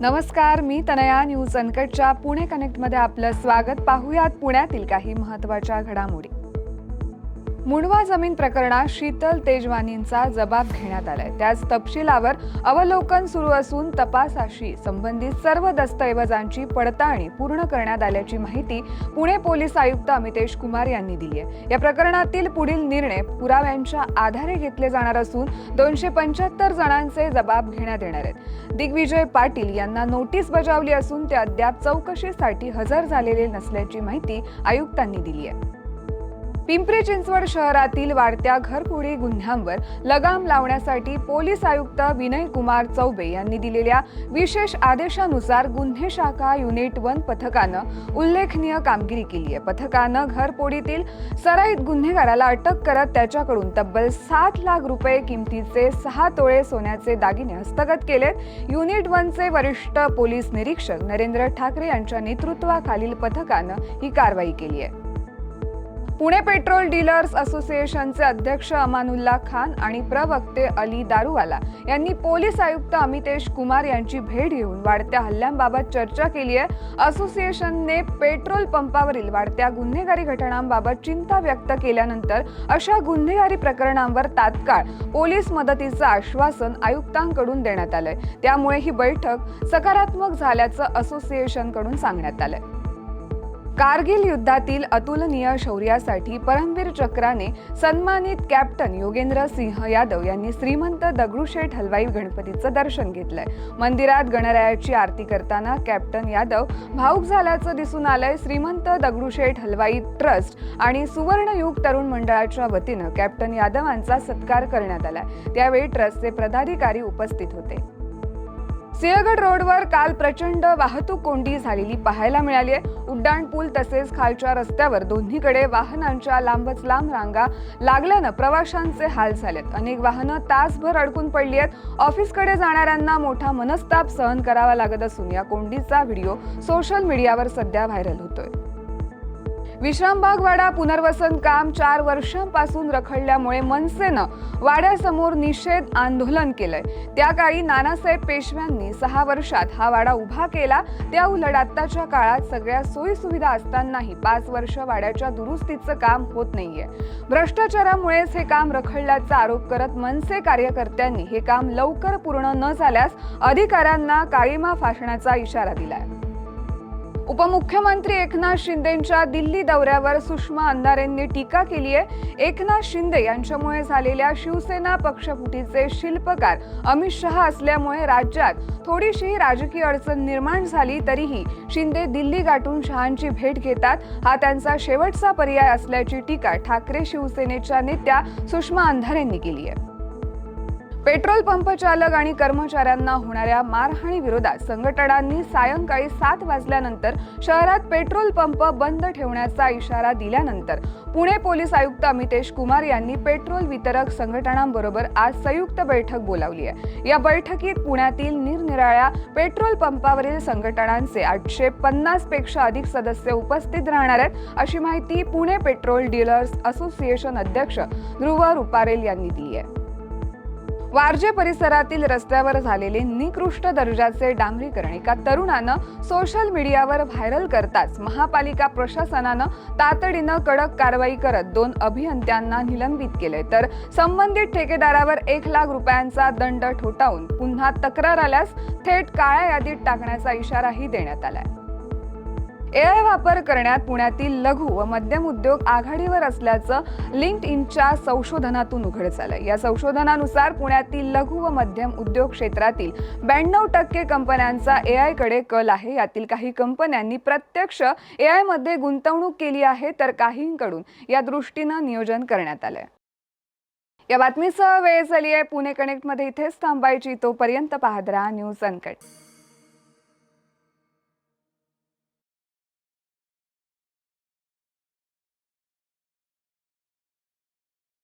नमस्कार मी तनया न्यूज अनकटच्या पुणे कनेक्टमध्ये आपलं स्वागत. पाहूयात पुण्यातील काही महत्त्वाच्या घडामोडी. मुंडवा जमीन प्रकरणात शीतल तेजवानींचा जबाब घेण्यात आलाय. त्याच तपशिलावर अवलोकन सुरू असून तपासाशी संबंधित सर्व दस्तऐवजांची पडताळणी पूर्ण करण्यात आल्याची माहिती पुणे पोलीस आयुक्त अमितेश कुमार यांनी दिली आहे या प्रकरणातील पुढील निर्णय पुराव्यांच्या आधारे घेतले जाणार असून दोनशे पंच्याहत्तर जणांचे जबाब घेण्यात येणार आहेत. दिग्विजय पाटील यांना नोटीस बजावली असून ते अद्याप चौकशीसाठी हजर झालेले नसल्याची माहिती आयुक्तांनी दिली आहे पिंपरी चिंचवड शहरातील वाढत्या घरफोडी गुन्ह्यांवर लगाम लावण्यासाठी पोलीस आयुक्त विनय कुमार चौबे यांनी दिलेल्या विशेष आदेशानुसार गुन्हे शाखा युनिट वन पथकानं उल्लेखनीय कामगिरी केली आहे. पथकानं घरफोडीतील सराईत गुन्हेगाराला अटक करत त्याच्याकडून तब्बल सात लाख रुपये किमतीचे सहा तोळे सोन्याचे दागिने हस्तगत केलेत. युनिट वनचे वरिष्ठ पोलीस निरीक्षक नरेंद्र ठाकरे यांच्या नेतृत्वाखालील पथकानं ही कारवाई केली आहे. पुणे पेट्रोल डीलर्स असोसिएशनचे अध्यक्ष अमानुल्ला खान आणि प्रवक्ते अली दारुवाला यांनी पोलीस आयुक्त अमितेश कुमार यांची भेट घेऊन वाढत्या हल्ल्यांबाबत चर्चा केली आहे. असोसिएशनने पेट्रोल पंपावरील वाढत्या गुन्हेगारी घटनांबाबत चिंता व्यक्त केल्यानंतर अशा गुन्हेगारी प्रकरणांवर तात्काळ पोलीस मदतीचं आश्वासन आयुक्तांकडून देण्यात आलंय. त्यामुळे ही बैठक सकारात्मक झाल्याचं असोसिएशनकडून सांगण्यात आलंय. कारगिल युद्धातील अतुलनीय शौर्यासाठी परमवीर चक्राने सन्मानित कॅप्टन योगेंद्र सिंह यादव यांनी श्रीमंत दगडूशेठ हलवाई गणपतीचं दर्शन घेतलंय. मंदिरात गणरायाची आरती करताना कॅप्टन यादव भाऊक झाल्याचं दिसून आलंय. श्रीमंत दगडूशेठ हलवाई ट्रस्ट आणि सुवर्णयुग तरुण मंडळाच्या वतीनं कॅप्टन यादवांचा सत्कार करण्यात आलाय. त्यावेळी ट्रस्टचे पदाधिकारी उपस्थित होते. सिंहगड रोडवर काल प्रचंड वाहतूक कोंडी झालेली पाहायला मिळाली आहे. उड्डाण पूल तसेच खालच्या रस्त्यावर दोन्हीकडे वाहनांच्या लांबच लांब रांगा लागल्यानं प्रवाशांचे हाल झालेत. अनेक वाहनं तासभर अडकून पडली आहेत. ऑफिसकडे जाणाऱ्यांना मोठा मनस्ताप सहन करावा लागत असून या कोंडीचा व्हिडिओ सोशल मीडियावर सध्या व्हायरल होतोय. विश्रामबाग वाडा पुनर्वसन काम चार वर्षांपासून रखडल्यामुळे मनसेनं वाड्यासमोर निषेध आंदोलन केलंय. त्या काळी नानासाहेब पेशव्यांनी सहा वर्षात हा वाडा उभा केला. त्या उलट आत्ताच्या काळात सगळ्या सोयी सुविधा असतानाही पाच वर्ष वाड्याच्या दुरुस्तीचं काम होत नाहीये. भ्रष्टाचारामुळेच हे काम रखडल्याचा आरोप करत मनसे कार्यकर्त्यांनी हे काम लवकर पूर्ण न झाल्यास अधिकाऱ्यांना काळीमा फासण्याचा इशारा दिलाय. उपमुख्यमंत्री एकनाथ शिंदेंच्या दिल्ली दौऱ्यावर सुषमा अंधारेंनी टीका केली आहे. एकनाथ शिंदे यांच्यामुळे झालेल्या शिवसेना पक्षफुटीचे शिल्पकार अमित शहा असल्यामुळे राज्यात थोडीशी राजकीय अडचण निर्माण झाली तरीही शिंदे दिल्ली गाठून शहांची भेट घेतात. हा त्यांचा शेवटचा पर्याय असल्याची टीका ठाकरे शिवसेनेच्या नेत्या सुषमा अंधारेंनी केली आहे. पेट्रोल पंप चालक आणि कर्मचाऱ्यांना होणाऱ्या मारहाणी विरोधात संघटनांनी सायंकाळी सात वाजल्यानंतर शहरात पेट्रोल पंप बंद ठेवण्याचा इशारा दिल्यानंतर पुणे पोलीस आयुक्त अमितेश कुमार यांनी पेट्रोल वितरक संघटनांबरोबर आज संयुक्त बैठक बोलावली आहे. या बैठकीत पुण्यातील निरनिराळ्या पेट्रोल पंपावरील संघटनांचे आठशे पन्नासपेक्षा अधिक सदस्य उपस्थित राहणार आहेत अशी माहिती पुणे पेट्रोल डीलर्स असोसिएशन अध्यक्ष ध्रुव रुपारेल यांनी दिली आहे. वारजे परिसरातील रस्त्यावर झालेले निकृष्ट दर्जाचे डांबरीकरण एका तरुणानं सोशल मीडियावर व्हायरल करताच महापालिका प्रशासनानं तातडीनं कडक कारवाई करत दोन अभियंत्यांना निलंबित केले तर संबंधित ठेकेदारावर एक लाख रुपयांचा दंड ठोठावून पुन्हा तक्रार आल्यास थेट काळ्या यादीत टाकण्याचा इशाराही देण्यात आलाय. एआय वापर करण्यात पुण्यातील लघु व मध्यम उद्योग आघाडीवर असल्याचं लिंक्ड इनच्या संशोधनातून उघड झालं या संशोधनानुसार पुण्यातील लघु व मध्यम उद्योग क्षेत्रातील ब्याण्णव टक्के कंपन्यांचा ए कडे कल आहे. यातील काही कंपन्यांनी प्रत्यक्ष ए मध्ये गुंतवणूक केली आहे तर काहींकडून या दृष्टीनं नियोजन करण्यात आलंय. या बातमीसह वेळ झाली आहे पुणे कनेक्टमध्ये इथेच थांबायची. तोपर्यंत पाहत राहा न्यूज अनकट.